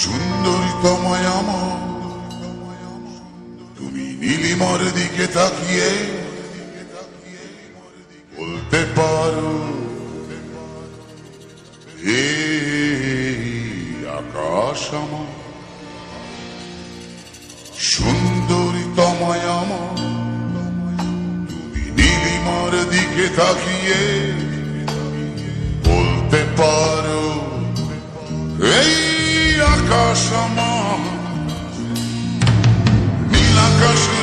সুন্দরী তুমি নীলিমার দিকে তাকিয়ে বলতে পারো আকাশ আমার। তুমি নীলিমার দিকে তাকিয়ে বলতে পারো আকাশ আমার নীল আকাশ রবে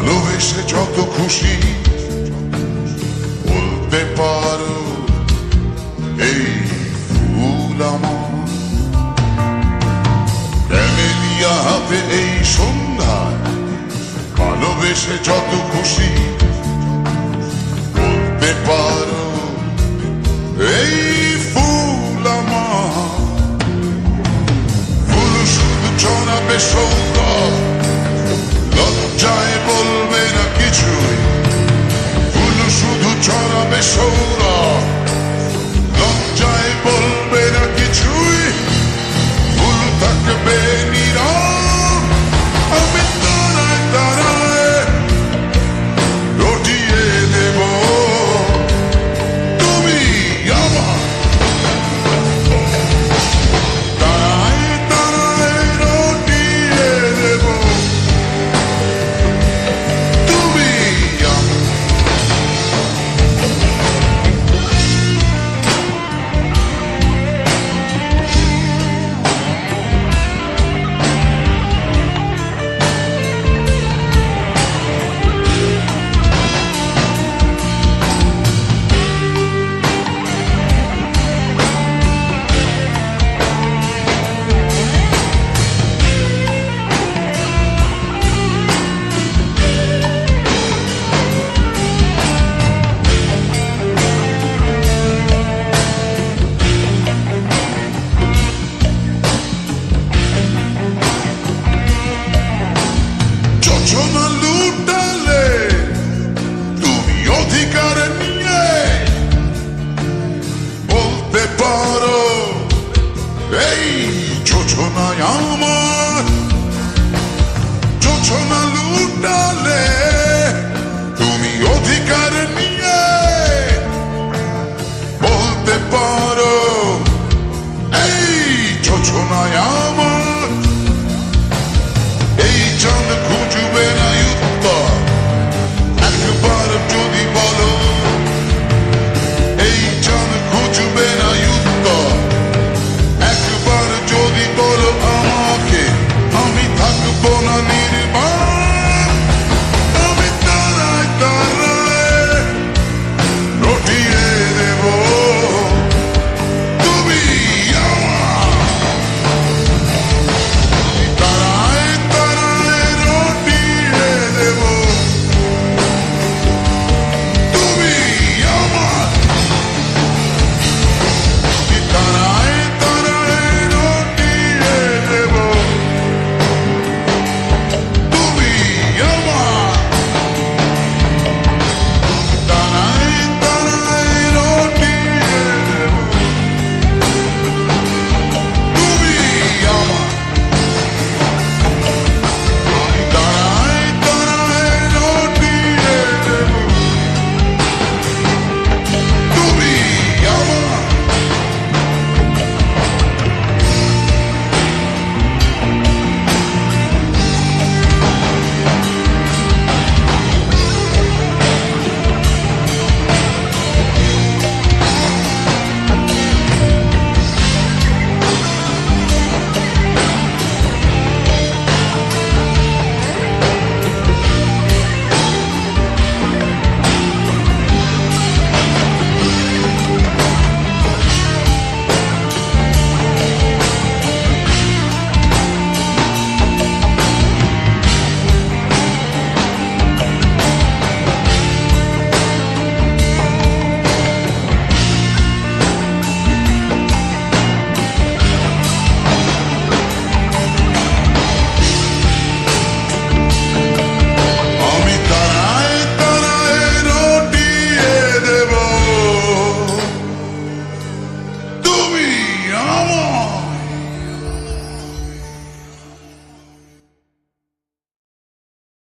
ভালোবেসে যত খুশি বলতে পারো এই ফুল আমার হাতে এই সন্ধ্যায় ভালোবেসে যত খুশি বলতে পারো এই ফুল আমার ফুল শুধু ছড়াবে সৌরভ ছড়াবে Sonar